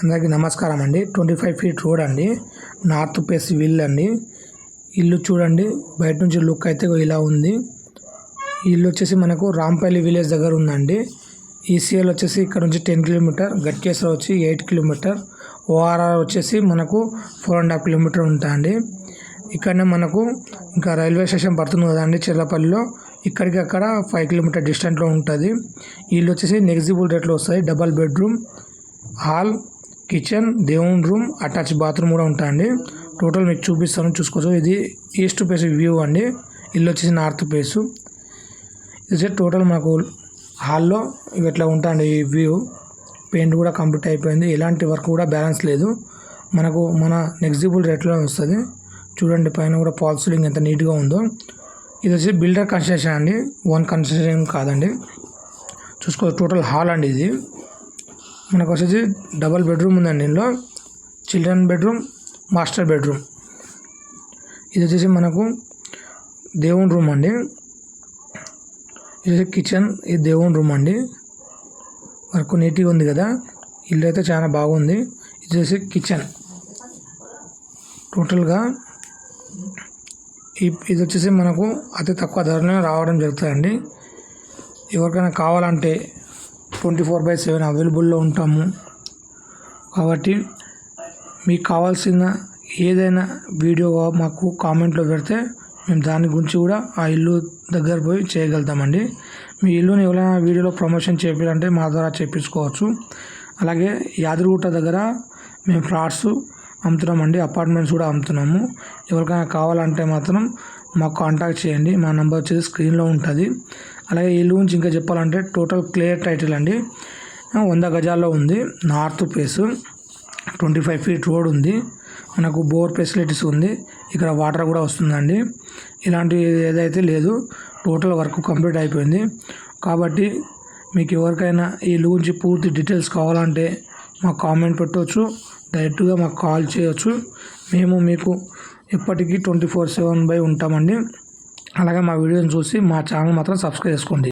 అందరికీ నమస్కారం అండి. ట్వంటీ ఫైవ్ ఫీట్ రోడ్ అండి. నార్త్ పేస్ విల్ అండి. ఇల్లు చూడండి. బయట నుంచి లుక్ అయితే ఇలా ఉంది. ఇల్లు వచ్చేసి మనకు రాంపల్లి విలేజ్ దగ్గర ఉందండి. ఈసీఎల్ వచ్చేసి ఇక్కడ నుంచి టెన్ కిలోమీటర్ గట్కేశ్వర వచ్చి ఎయిట్ కిలోమీటర్ ఓఆర్ఆర్ వచ్చేసి మనకు ఫోర్ అండ్ హాఫ్ కిలోమీటర్ ఉంటాయండి. ఇక్కడనే మనకు ఇంకా రైల్వే స్టేషన్ పడుతుంది కదండి చిల్లపల్లిలో ఇక్కడికి అక్కడ ఫైవ్ కిలోమీటర్ డిస్టెంట్లో ఉంటుంది. ఇల్లు వచ్చేసి నెగ్జిబుల్ రేట్లో వస్తాయి డబల్ బెడ్రూమ్ హాల్ కిచెన్ దేవుని రూమ్ అటాచ్ బాత్రూమ్ కూడా ఉంటాయండి. టోటల్ మీకు చూపిస్తాను చూసుకోవచ్చు. ఇది ఈస్ట్ ఫేస్ వ్యూ అండి. ఇల్లు వచ్చేసి నార్త్ ఫేస్ ఇది టోటల్ మాకు హాల్లో ఇవి ఇట్లా ఉంటాయండి ఈ వ్యూ? పెయింట్ కూడా కంప్లీట్ అయిపోయింది. ఎలాంటి వర్క్ కూడా బ్యాలెన్స్ లేదు. మనకు మన నెక్సిబుల్ రేట్లో వస్తుంది. చూడండి పైన కూడా ఫాల్ సీలింగ్ ఎంత నీట్గా ఉందో. ఇది వచ్చి బిల్డర్ కన్స్ట్రక్షన్ అండి. ఓన్ కన్స్ట్రక్షన్ కాదండి. చూసుకో టోటల్ హాల్ అండి ఇది. మనకు వచ్చేసి డబల్ బెడ్రూమ్ ఉందండి ఇందులో. Children bedroom master bedroom. ఇది వచ్చేసి మనకు దేవుని రూమ్ అండి. ఇది కిచెన్ ఇది దేవుని రూమ్ అండి. వరకు నీట్గా ఉంది కదా. ఇల్లు అయితే చాలా బాగుంది. ఇది వచ్చేసి కిచెన్. టోటల్గా ఈ ఇది వచ్చేసి మనకు అతి తక్కువ ధరలోనే రావడం జరుగుతుందండి. ఎవరికైనా కావాలంటే ట్వంటీ ఫోర్ బై సెవెన్ అవైలబుల్లో ఉంటాము. కాబట్టి మీకు కావాల్సిన ఏదైనా వీడియో మాకు కామెంట్లో పెడితే మేము దాని గురించి కూడా ఆ ఇల్లు దగ్గర పోయి చేయగలుగుతామండి. మీ ఇల్లుని ఎవరైనా వీడియోలో ప్రమోషన్ చేయాలంటే మా ద్వారా చేయించుకోవచ్చు అలాగే యాదగిరిగుట్ట దగ్గర మేము ఫ్లాట్స్ అమ్ముతున్నామండి. అపార్ట్మెంట్స్ కూడా అమ్ముతున్నాము. ఎవరికైనా కావాలంటే మాత్రం మాకు కాంటాక్ట్ చేయండి. మా నెంబర్ వచ్చేసి స్క్రీన్లో ఉంటుంది. అలాగే ఈ ఇల్లు గురించి ఇంకా చెప్పాలంటే టోటల్ క్లియర్ టైటిల్ అండి. వంద గజాల్లో ఉంది. North place twenty five feet road ఉంది. మనకు బోర్ ఫెసిలిటీస్ ఉంది. ఇక్కడ వాటర్ కూడా వస్తుందండి. ఇలాంటివి ఏదైతే లేదు టోటల్ వర్క్ కంప్లీట్ అయిపోయింది. కాబట్టి మీకు ఎవరికైనా ఈ ఇల్లు గురించి పూర్తి డీటెయిల్స్ కావాలంటే మాకు కామెంట్ పెట్టవచ్చు డైరెక్ట్గా మాకు కాల్ చేయవచ్చు మేము మీకు ఎప్పటికీ ట్వంటీ ఫోర్ సెవెన్ బై ఉంటామండి. అలాగే మా వీడియోని చూసి మా ఛానల్ మాత్రం సబ్స్క్రైబ్ చేసుకోండి.